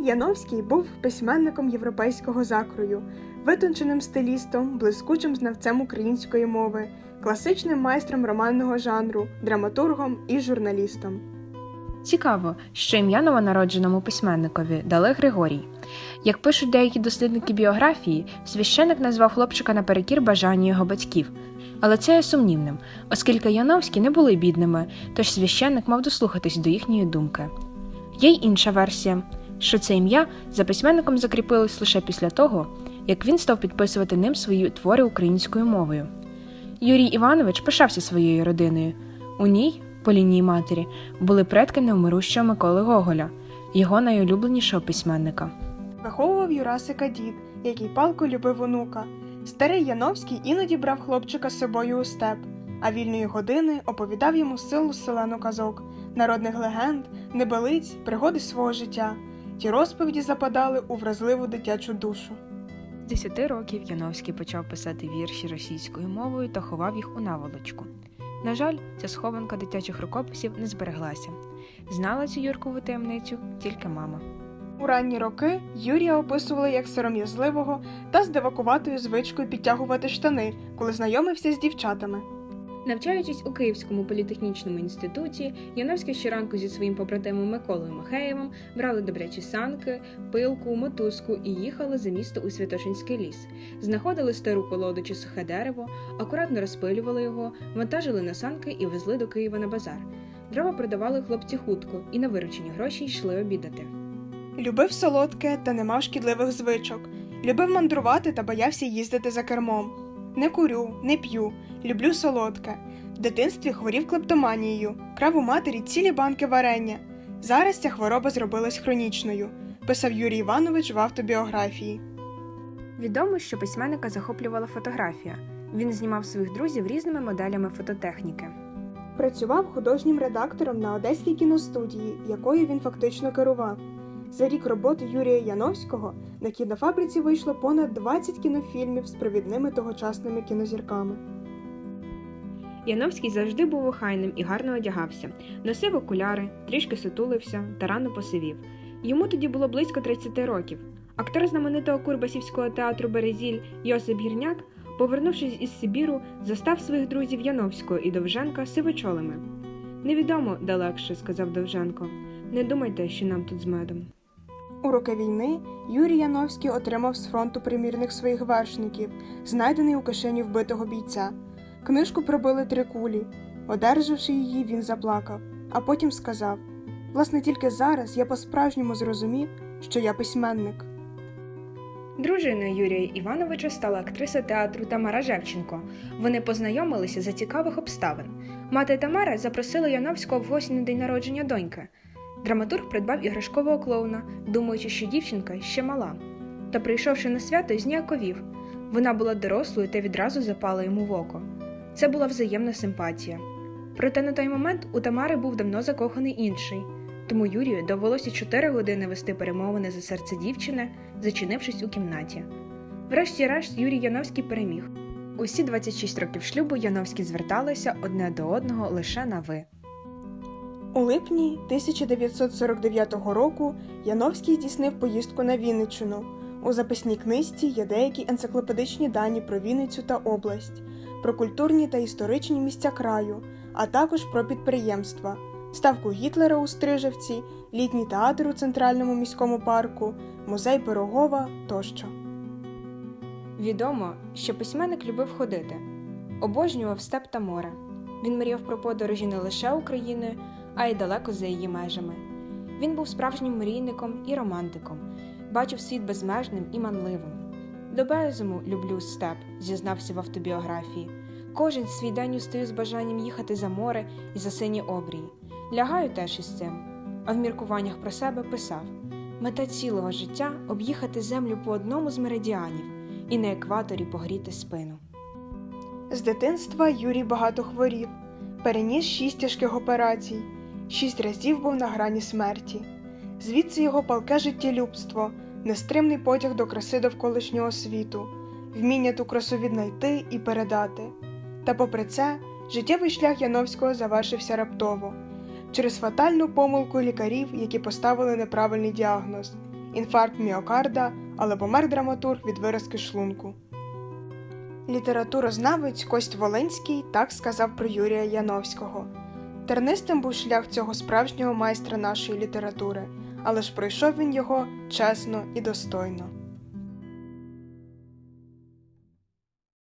Яновський був письменником європейського закрою, витонченим стилістом, блискучим знавцем української мови, класичним майстром романного жанру, драматургом і журналістом. Цікаво, що ім'я новонародженому письменникові дали Григорій. Як пишуть деякі дослідники біографії, священик назвав хлопчика наперекір бажанню його батьків. Але це є сумнівним, оскільки Яновські не були бідними, тож священник мав дослухатись до їхньої думки. Є й інша версія, що це ім'я за письменником закріпилось лише після того, як він став підписувати ним свої твори українською мовою. Юрій Іванович пишався своєю родиною. У ній, по лінії матері, були предки невмирущого Миколи Гоголя, його найулюбленішого письменника. Виховував Юрасика дід, який палко любив онука. Старий Яновський іноді брав хлопчика з собою у степ, а вільної години оповідав йому силу селену казок, народних легенд, небелиць, пригоди свого життя. Ті розповіді западали у вразливу дитячу душу. З 10 років Яновський почав писати вірші російською мовою та ховав їх у наволочку. На жаль, ця схованка дитячих рукописів не збереглася. Знала цю Юркову таємницю тільки мама. У ранні роки Юрія описували як сором'язливого та з дивакуватою звичкою підтягувати штани, коли знайомився з дівчатами. Навчаючись у Київському політехнічному інституті, Яновський щоранку зі своїм побратимом Миколою Махеєвим брали добрячі санки, пилку, мотузку і їхали за місто у Святошинський ліс. Знаходили стару колоду чи сухе дерево, акуратно розпилювали його, вантажили на санки і везли до Києва на базар. Дрова продавали хлопці хутко і на виручені гроші йшли обідати. Любив солодке та не мав шкідливих звичок. Любив мандрувати та боявся їздити за кермом. Не курю, не п'ю, люблю солодке. В дитинстві хворів клептоманією, крав у матері цілі банки варення. Зараз ця хвороба зробилась хронічною, писав Юрій Іванович в автобіографії. Відомо, що письменника захоплювала фотографія. Він знімав своїх друзів різними моделями фототехніки. Працював художнім редактором на одеській кіностудії, якою він фактично керував. За рік роботи Юрія Яновського на кінофабриці вийшло понад 20 кінофільмів з провідними тогочасними кінозірками. Яновський завжди був охайним і гарно одягався, носив окуляри, трішки сутулився та рано посивів. Йому тоді було близько 30 років. Актор знаменитого Курбасівського театру Березіль Йосип Гірняк, повернувшись із Сибіру, застав своїх друзів Яновського і Довженка сивочолими. Невідомо де легше, сказав Довженко. Не думайте, що нам тут з медом. У роки війни Юрій Яновський отримав з фронту примірник своїх вершників, знайдений у кишені вбитого бійця. Книжку пробили три кулі. Одержавши її, він заплакав, а потім сказав: Власне, тільки зараз я по-справжньому зрозумів, що я письменник. Дружиною Юрія Івановича стала актриса театру Тамара Жевченко. Вони познайомилися за цікавих обставин. Мати Тамара запросила Яновського в гості на день народження доньки. Драматург придбав іграшкового клоуна, думаючи, що дівчинка ще мала. Та, прийшовши на свято, зніяковів. Вона була дорослою та відразу запала йому в око. Це була взаємна симпатія. Проте на той момент у Тамари був давно закоханий інший, тому Юрію довелося чотири години вести перемовини за серце дівчини, зачинившись у кімнаті. Врешті-решт Юрій Яновський переміг. Усі 26 років шлюбу Яновські зверталися одне до одного лише на ви. У липні 1949 року Яновський здійснив поїздку на Вінниччину. У записній книжці є деякі енциклопедичні дані про Вінницю та область, про культурні та історичні місця краю, а також про підприємства, ставку Гітлера у Стрижевці, літній театр у центральному міському парку, музей Пирогова тощо. Відомо, що письменник любив ходити, обожнював степ та море. Він мріяв про подорожі не лише Україною, а й далеко за її межами. Він був справжнім мрійником і романтиком, бачив світ безмежним і манливим. До безуму люблю степ, зізнався в автобіографії. Кожен свій день устаю з бажанням їхати за море і за сині обрії. Лягаю теж із цим. А в міркуваннях про себе писав: мета цілого життя об'їхати землю по одному з меридіанів і на екваторі погріти спину. З дитинства Юрій багато хворів, переніс шість тяжких операцій, шість разів був на грані смерті. Звідси його палке життєлюбство, нестримний потяг до краси довколишнього світу, вміння ту красу віднайти і передати. Та попри це, життєвий шлях Яновського завершився раптово через фатальну помилку лікарів, які поставили неправильний діагноз інфаркт міокарда, але помер драматург від виразки шлунку. Літературознавець Кость Волинський так сказав про Юрія Яновського. Тернистим був шлях цього справжнього майстра нашої літератури, але ж пройшов він його чесно і достойно.